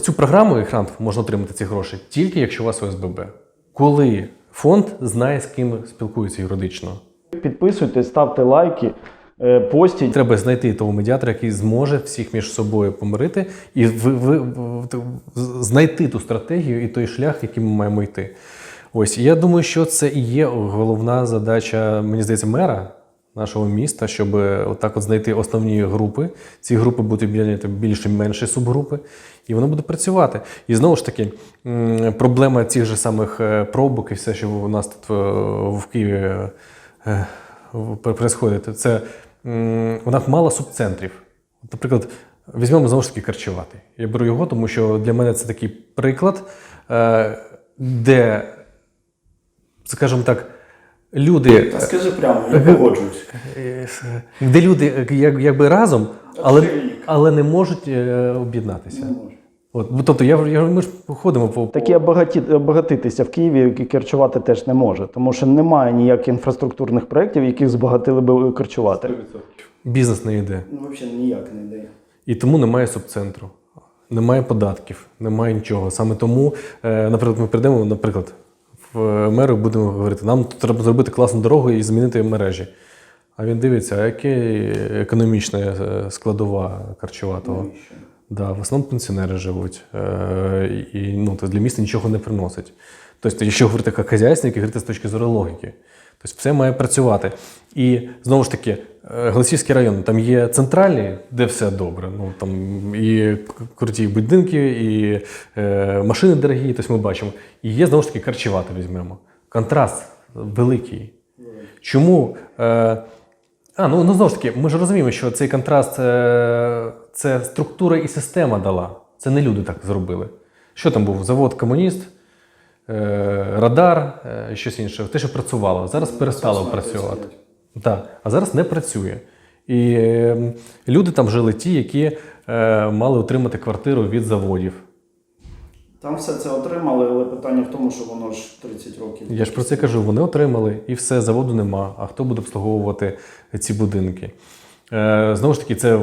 Цю програму і грант можна отримати ці гроші тільки якщо у вас ОСББ. Коли фонд знає, з ким спілкується юридично. Підписуйтесь, ставте лайки, е, постіть. Треба знайти того медіатора, який зможе всіх між собою помирити, і ви, ви, ви- знайти ту стратегію і той шлях, яким ми маємо йти. Ось я думаю, що це і є головна задача, мені здається, мера нашого міста, щоб отак от знайти основні групи. Ці групи будуть об'єднані більше менші субгрупи, і воно буде працювати. І знову ж таки, проблема цих же самих е, пробок і все, що у нас тут е, в Києві е, происходить, це у нас мало субцентрів. Наприклад, візьмемо знову ж таки карчувати. Я беру його, тому що для мене це такий приклад, е, де, скажімо так, люди. Та скажи прямо, я погоджуюсь. Е, Де люди е, як, якби разом, але, але не можуть е, об'єднатися. От, тобто, я, я, ми ж ходимо по, Такі обагатитися в Києві і керчувати теж не може, тому що немає ніяких інфраструктурних проєктів, які збагатили би керчувати. бізнес не йде. Ну, взагалі ніяк не йде. І тому немає субцентру, немає податків, немає нічого. Саме тому, е, наприклад, ми прийдемо, наприклад, е, меру будемо говорити, нам тут треба зробити класну дорогу і змінити мережі. А він дивиться, а яка економічна е, складова харчуватого. Навіщо? Да, в основному пенсіонери живуть. Е, і ну, то для міста нічого не приносить. Тобто, якщо говорити як хазяйсники, говорити з точки зору логіки. Тобто все має працювати. І знову ж таки, е, Голосівський район, там є центральний, де все добре. Ну, там і круті будинки, і е, машини дорогі, тобто ми бачимо. І є знову ж таки Карчевати візьмемо. Контраст великий. Чому? Е, а, ну, ну знову ж таки, ми ж розуміємо, що цей контраст е, це структура і система дала. Це не люди так зробили. Що там був? Завод комуніст, радар, е, щось інше. Те, що працювало. Зараз перестало працювати. Так, а зараз не працює. І е, люди там жили ті, які е, мали отримати квартиру від заводів. Там все це отримали, але питання в тому, що воно ж 30 років. Я ж про це кажу, вони отримали, і все, заводу нема. А хто буде обслуговувати ці будинки? Е, знову ж таки, це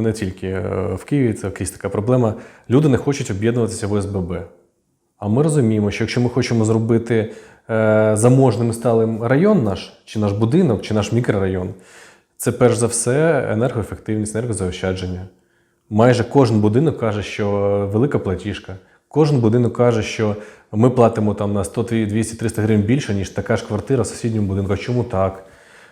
не тільки е, в Києві, це якась така проблема. Люди не хочуть об'єднуватися в ОСББ. А ми розуміємо, що якщо ми хочемо зробити е, заможним сталим район наш, чи наш будинок, чи наш мікрорайон, це перш за все енергоефективність, енергозаощадження. Майже кожен будинок каже, що велика платіжка. Кожен будинок каже, що ми платимо там на 100, 200, 300 гривень більше, ніж така ж квартира в сусідньому будинку. Чому так?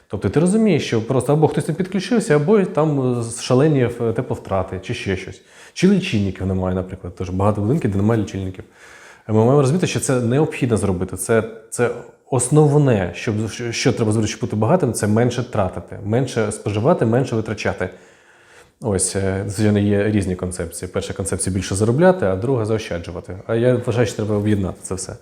Тобто ти розумієш, що просто або хтось не підключився, або там шалені тепловтрати, чи ще щось. Чи лічильників немає, наприклад. Тож багато будинків, де немає лічильників. Ми маємо розуміти, що це необхідно зробити. Це, це основне, щоб що, треба зробити, щоб бути багатим, це менше тратити, менше споживати, менше витрачати. Ось, е, звичайно, є різні концепції. Перша концепція більше заробляти, а друга заощаджувати. А я вважаю, що треба об'єднати це все.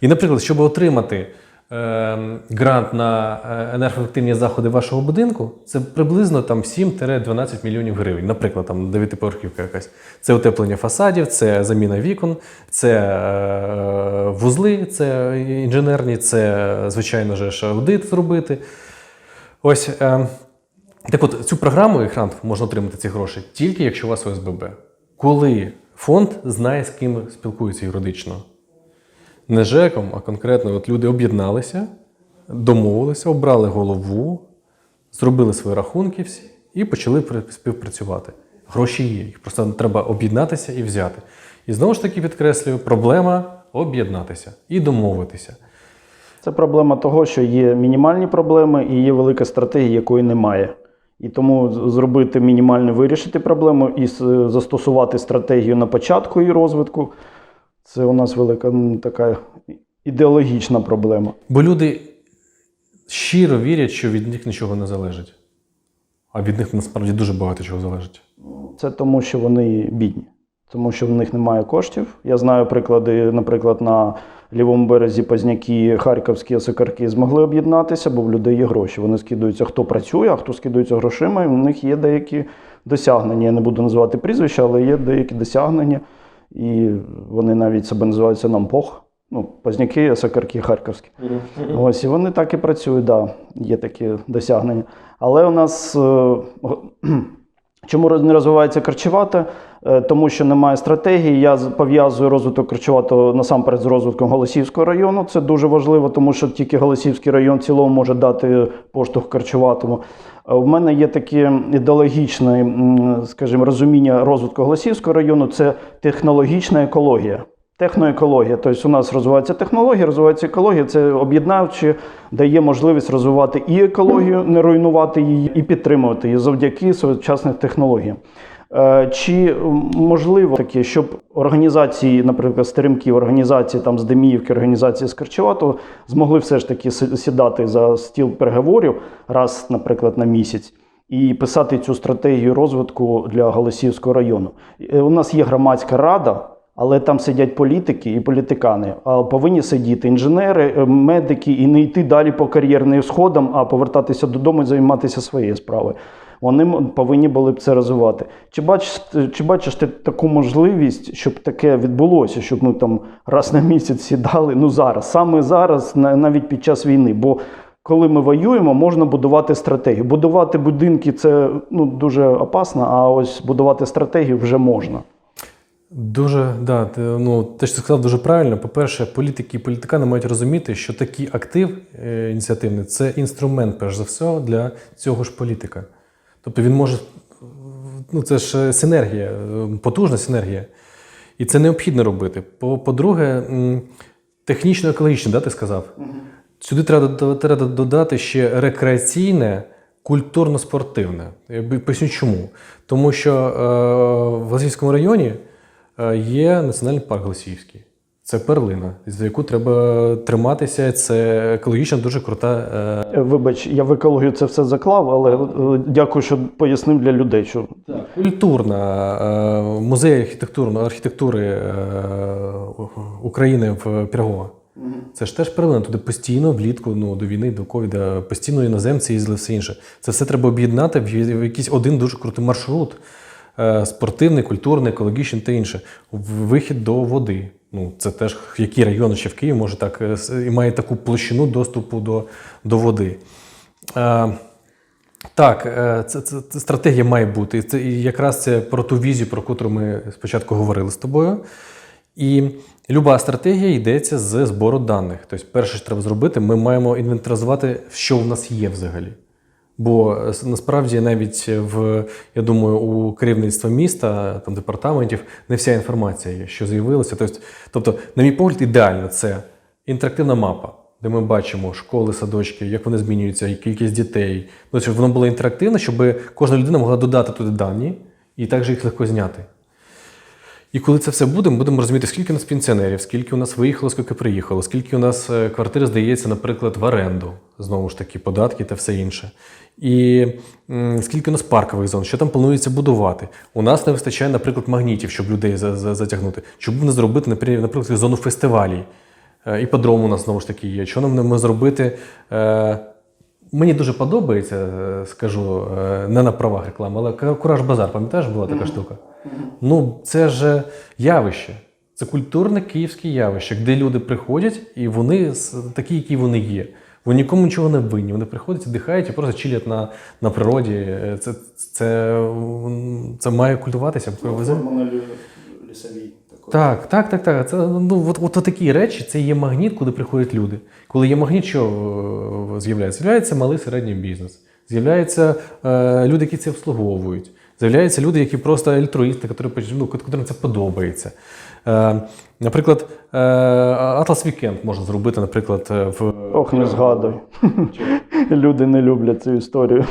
І, наприклад, щоб отримати грант на е, енергоефективні заходи вашого будинку, це приблизно там 7-12 мільйонів гривень. Наприклад, там дев'ятиповерхівка якась. Це утеплення фасадів, це заміна вікон, це е, вузли, це інженерні, це, звичайно ж, аудит зробити. Ось. Е, так от, цю програму і грант можна отримати ці гроші тільки якщо у вас ОСББ. Коли фонд знає, з ким спілкується юридично. Не ЖЕКом, а конкретно от люди об'єдналися, домовилися, обрали голову, зробили свої рахунки всі і почали співпрацювати. Гроші є, їх просто треба об'єднатися і взяти. І знову ж таки підкреслюю, проблема об'єднатися і домовитися. Це проблема того, що є мінімальні проблеми і є велика стратегія, якої немає. І тому зробити мінімально вирішити проблему і застосувати стратегію на початку її розвитку це у нас велика м, така ідеологічна проблема. Бо люди щиро вірять, що від них нічого не залежить. А від них насправді дуже багато чого залежить. Це тому, що вони бідні, тому що в них немає коштів. Я знаю приклади, наприклад, на лівому березі Позняки, Харківські осокарки змогли об'єднатися, бо в людей є гроші. Вони скидуються, хто працює, а хто скидується грошима, і в них є деякі досягнення. Я не буду називати прізвища, але є деякі досягнення. І вони навіть себе називаються нампох. Ну, Позняки, Сакарки, Харківські. Ось, і вони так і працюють, да, є такі досягнення. Але у нас е, Чому не розвивається Карчевата? Е, Тому що немає стратегії. Я пов'язую розвиток Карчеватого насамперед з розвитком Голосівського району. Це дуже важливо, тому що тільки Голосівський район в цілому може дати поштовх Карчеватому. У мене є таке ідеологічне, скажімо, розуміння розвитку Голосівського району це технологічна екологія. Техноекологія, тобто у нас розвивається технологія, розвивається екологія. Це об'єднавче дає можливість розвивати і екологію, не руйнувати її, і підтримувати її завдяки сучасних технологіям. Е, Чи можливо таке, щоб організації, наприклад, стеремків, організації там з Деміївки, організації з Карчеватого змогли все ж таки сідати за стіл переговорів раз, наприклад, на місяць. І писати цю стратегію розвитку для Голосівського району. Е, У нас є громадська рада, але там сидять політики і політикани. А повинні сидіти інженери, е, медики і не йти далі по кар'єрним сходам, а повертатися додому і займатися своєю справою. Вони повинні були б це розвивати. Чи бачиш, чи бачиш ти таку можливість, щоб таке відбулося, щоб ми там раз на місяць сідали? Ну зараз, саме зараз, навіть під час війни. Бо коли ми воюємо, можна будувати стратегію. Будувати будинки це ну, дуже опасно, а ось будувати стратегію вже можна. Дуже да, ти, ну те, що ти сказав, дуже правильно. По-перше, політики і політикани мають розуміти, що такий актив е, ініціативний це інструмент, перш за все, для цього ж політика. Тобто він може, ну це ж е, синергія, е, потужна синергія. І це необхідно робити. По- По-друге, технічно-екологічно, да, ти сказав? Сюди треба, треба додати ще рекреаційне, культурно-спортивне. Я поясню чому. Тому що е, в Голосіївському районі є національний парк Голосіївський. Це перлина, за яку треба триматися. Це екологічно дуже крута. е, Е, Вибач, я в екологію це все заклав, але е, дякую, що пояснив для людей, що Культурна е, музей архітектурно, архітектури е, України в Пірогова. Це ж теж перлина. Туди постійно влітку, ну до війни, до ковіда, постійно іноземці їздили все інше. Це все треба об'єднати в якийсь один дуже крутий маршрут. Е, Спортивний, культурний, екологічний та інше. Вихід до води. Ну, це теж який район ще в Києві може так е, і має таку площину доступу до, до води. Е, так, е, це, це, це стратегія має бути. І Це і якраз це про ту візію, про яку ми спочатку говорили з тобою. І люба стратегія йдеться з збору даних. Тобто, перше, що треба зробити, ми маємо інвентаризувати, що в нас є взагалі. Бо е, насправді навіть в, я думаю, у керівництва міста, там департаментів, не вся інформація що з'явилася. Тобто, тобто, на мій погляд, ідеально це інтерактивна мапа, де ми бачимо школи, садочки, як вони змінюються, і кількість дітей. Ну, щоб воно було інтерактивне, щоб кожна людина могла додати туди дані і також їх легко зняти. І коли це все буде, ми будемо розуміти, скільки у нас пенсіонерів, скільки у нас виїхало, скільки приїхало, скільки у нас е, квартир здається, наприклад, в оренду, знову ж таки, податки та все інше. І скільки у нас паркових зон, що там планується будувати. У нас не вистачає, наприклад, магнітів, щоб людей за- за- затягнути. Щоб не зробити, наприклад, зону фестивалів. Е, Іподром у нас знову ж таки є. Що нам не зробити? Е, Мені дуже подобається, скажу, не на правах реклами, але Кураж Базар, пам'ятаєш, була така штука? Ну, це ж явище. Це культурне київське явище, де люди приходять і вони такі, які вони є. Вони нікому нічого не винні. Вони приходять, дихають і просто чилять на, на природі. Е, Це, це, це має культуватися. форма лісовій. Так, так, так, так. Це ну от, от, такі речі, це є магніт, куди приходять люди. Коли є магніт, що е, з'являється? З'являється малий середній бізнес. З'являються е, люди, які це обслуговують. З'являються люди, які просто альтруїсти, ну, котрим це подобається. Е, наприклад, е, Atlas Weekend можна зробити, наприклад, е, в ох, не згадуй. Люди не люблять цю історію.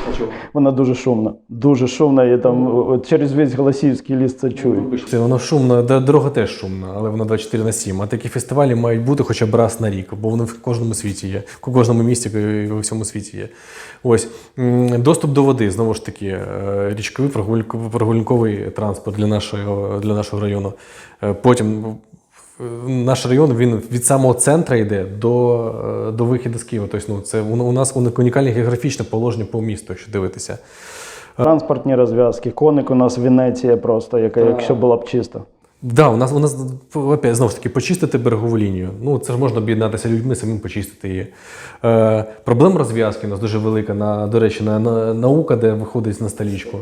Вона дуже шумна. Дуже шумна, і там через весь Голосіївський ліс це чують. Це воно шумно, дорога теж шумна, але вона 24 на 7. А такі фестивалі мають бути хоча б раз на рік, бо вони в кожному світі є, в кожному місті у всьому світі є. Ось доступ до води, знову ж таки, е, річковий прогулянковий, транспорт для нашого, для нашого району. Е, Потім е, наш район він від самого центру йде до, е, до вихіду з Києва. Тобто, ну, це у у нас унікальне географічне положення по місту, якщо дивитися. Транспортні розв'язки, коник у нас Венеція просто, яка якщо була б чиста. Да, у нас у нас опять знову ж таки почистити берегову лінію. Ну це ж можна об'єднатися людьми, самим почистити її. Е, проблема розв'язки у нас дуже велика. На до речі, на, на наука, де виходить на столічку.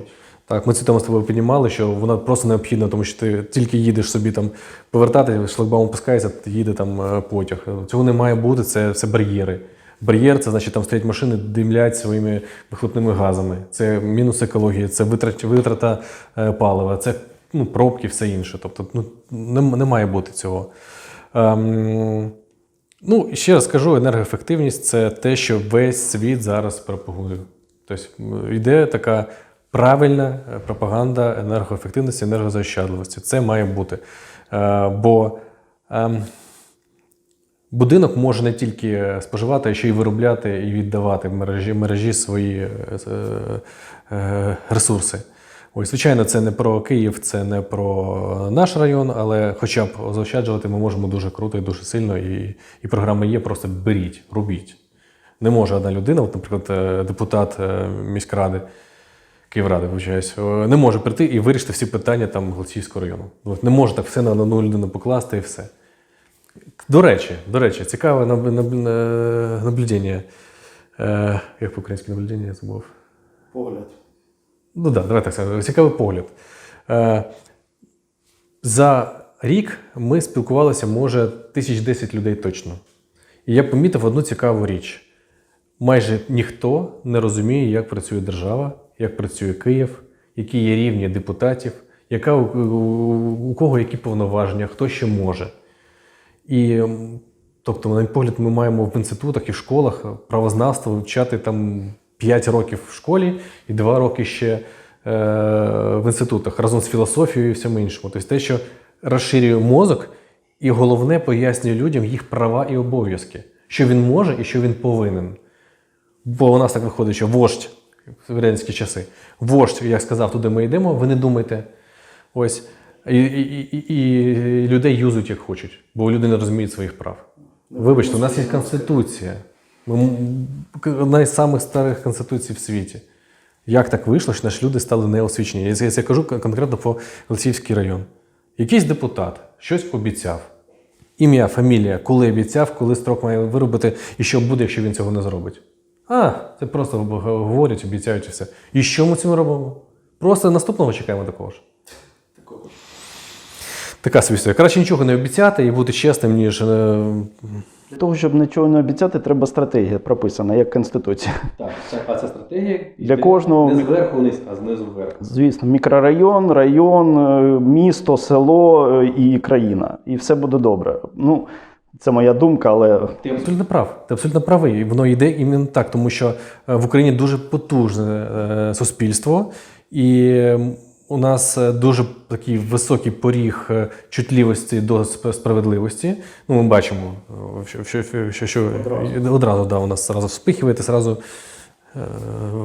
Так, ми цю тему з тобою піднімали, що вона просто необхідна, тому що ти тільки їдеш собі там повертати, шлагбаум опускається, їде там е, потяг. Цього не має бути, це все бар'єри. Бар'єр це значить там стоять машини, димлять своїми вихлопними газами. Це мінус екології, це витрат, витрата е, палива, це ну, пробки, все інше. Тобто ну, не, не має бути цього. Ем, ну, ще раз скажу, енергоефективність це те, що весь світ зараз пропагує. Тобто йде така правильна е, пропаганда енергоефективності, енергозаощадливості. Це має бути. Е, бо ем, будинок може не тільки споживати, а ще й виробляти і віддавати в мережі, мережі свої е, е, ресурси. Ось, звичайно, це не про Київ, це не про наш район, але хоча б заощаджувати ми можемо дуже круто і дуже сильно. І, і програми є, просто беріть, робіть. Не може одна людина, от, наприклад, е, депутат е, міськради, Київради, вибачаюсь, е, не може прийти і вирішити всі питання там Голосіївського району. Не може так все на одну людину покласти і все. До речі, до речі, цікаве наб- наб- е, наблюдення. Е, як по-українськи наблюдення, я забув. Погляд. Ну так, давай так скажемо. Цікавий погляд. Е, за рік ми спілкувалися, може, тисяч десять людей точно. І я помітив одну цікаву річ: майже ніхто не розуміє, як працює держава, як працює Київ, які є рівні депутатів, яка, у, кого які повноваження, хто що може. І тобто, на мій погляд, ми маємо в інститутах і в школах правознавство вивчати там 5 років в школі і 2 роки ще е, в інститутах разом з філософією і всім іншим. Тобто те, що розширює мозок, і головне пояснює людям їх права і обов'язки, що він може і що він повинен. Бо у нас так виходить, що вождь в радянські часи. Вождь, як сказав, туди ми йдемо, ви не думайте. Ось. І, і, і, і людей юзують як хочуть, бо люди не розуміють своїх прав. Вибачте, у нас є конституція. Ми, одна із самих старих конституцій в світі. Як так вийшло, що наші люди стали неосвічені? Я, я, я кажу конкретно про Олексіївський район. Якийсь депутат щось обіцяв. Ім'я, фамілія, коли обіцяв, коли строк має виробити, і що буде, якщо він цього не зробить. А, це просто говорять, обіцяють і все. І що ми цим робимо? Просто наступного чекаємо такого ж. Такого. Така собі історія. Краще нічого не обіцяти і бути чесним, ніж. е, Для того, щоб нічого не обіцяти, треба стратегія прописана, як Конституція. Так, а це стратегія Для кожного- не зверху вниз, а знизу вверх. Звісно, мікрорайон, район, е, місто, село е, і країна. І все буде добре. Ну, це моя думка, але Ти абсолютно прав. Ти абсолютно правий. Воно йде іменно так, тому що е, в Україні дуже потужне е, суспільство, і у нас е, дуже такий високий поріг чутливості до справедливості. Ну, ми бачимо, що, що, що, Одразу. одразу да, у нас зразу вспихуєте, зразу е,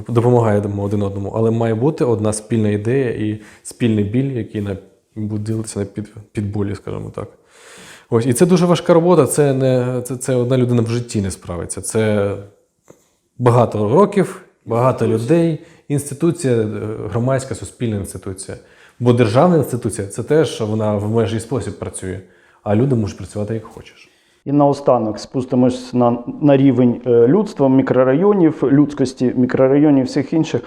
допомагаємо один одному. Але має бути одна спільна ідея і спільний біль, який на буде на під, підболі, скажімо так. Ось, і це дуже важка робота. Це не це, це одна людина в житті не справиться. Це багато років, багато людей, інституція, е, громадська, суспільна інституція. Бо державна інституція це теж вона в межі спосіб працює, а люди можуть працювати як хочеш. і наостанок спустимось на, на рівень е, людства, мікрорайонів, людськості мікрорайонів, всіх інших.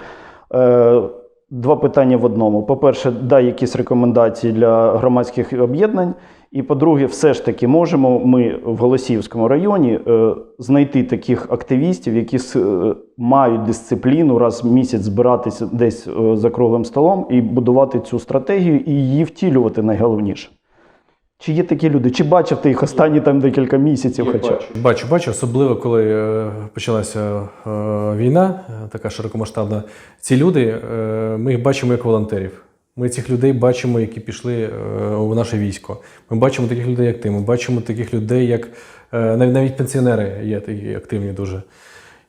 Е, Два питання в одному. По-перше, дай якісь рекомендації для громадських об'єднань. І по-друге, все ж таки можемо ми в Голосіївському районі е, знайти таких активістів, які с- е, мають дисципліну раз в місяць збиратися десь е, за круглим столом і будувати цю стратегію і її втілювати найголовніше. Чи є такі люди? Чи бачив ти їх останні там декілька місяців? хоча б? Бачу, бачу, особливо коли е, почалася е, війна, е, така широкомасштабна. Ці люди, е, ми їх бачимо як волонтерів. Ми цих людей бачимо, які пішли е, у наше військо. Ми бачимо таких людей, як ти. Ми бачимо таких людей, як е, навіть, навіть пенсіонери є такі активні дуже.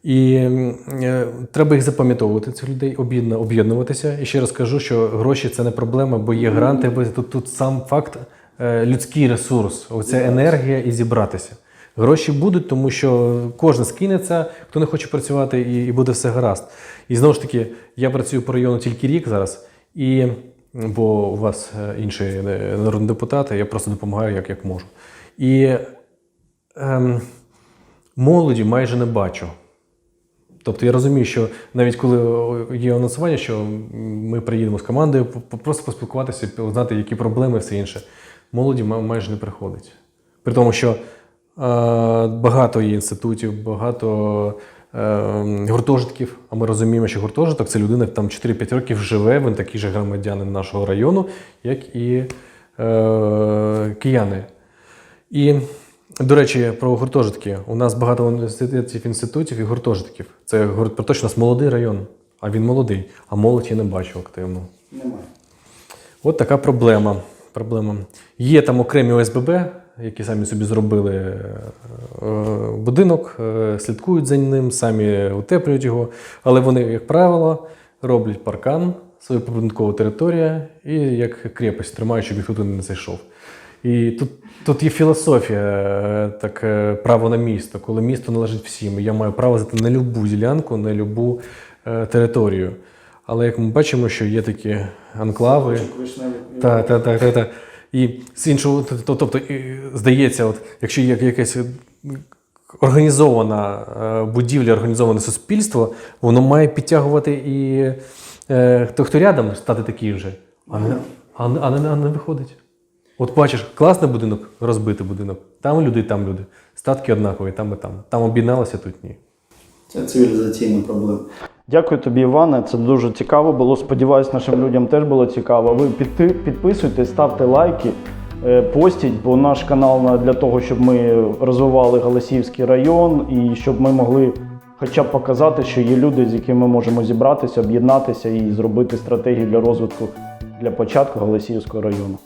І е, треба їх запам'ятовувати, цих людей, об'єднуватися. І ще раз кажу, що гроші це не проблема, бо є гранти, бо тут, тут сам факт людський ресурс, оця енергія і зібратися. Гроші будуть, тому що кожен скинеться, хто не хоче працювати, і, і буде все гаразд. І знову ж таки, я працюю по району тільки рік зараз, і бо у вас е, інші е, народні депутати, я просто допомагаю як, як можу. І ем, молоді майже не бачу. Тобто я розумію, що навіть коли є анонсування, що ми приїдемо з командою, просто поспілкуватися, узнати, які проблеми і все інше. Молоді майже не приходить. При тому, що е, багато є інститутів, багато е, гуртожитків, а ми розуміємо, що гуртожиток це людина там 4-5 років живе, він такий же громадянин нашого району, як і е, кияни. І, до речі, про гуртожитки. У нас багато університетів, інститутів і гуртожитків. Це говорить про те, що у нас молодий район, а він молодий, а молодь я не бачу активно. Немає. От така проблема. Проблема. Є там окремі ОСББ, які самі собі зробили е, будинок, е, слідкують за ним, самі утеплюють його. Але вони, як правило, роблять паркан, свою прибудинкову територію і як крепость тримають, щоб ніхто туди не зайшов. І тут, тут є філософія, е, так, право на місто, коли місто належить всім. Я маю право зайти на любу ділянку, на любу е, територію. Але як ми бачимо, що є такі анклави. Так, так, так, так, так. І з іншого, тобто, здається, от, якщо є якесь е, організована е, будівля, організоване суспільство, воно має підтягувати і е, хто, хто рядом стати такий же, а не, а, не- а, не, а не виходить. От бачиш, класний будинок, розбитий будинок. Там люди, там люди. Статки однакові, там і там. Там об'єдналося, тут ні. Це цивілізаційна проблема. Дякую тобі, Іване. Це дуже цікаво було. Сподіваюсь, нашим людям теж було цікаво. Ви підписуйтесь, ставте лайки, е, постіть, бо наш канал на- для того, щоб ми розвивали Галасівський район і щоб ми могли хоча б показати, що є люди, з якими ми можемо зібратися, об'єднатися і зробити стратегію для розвитку для початку Галасівського району.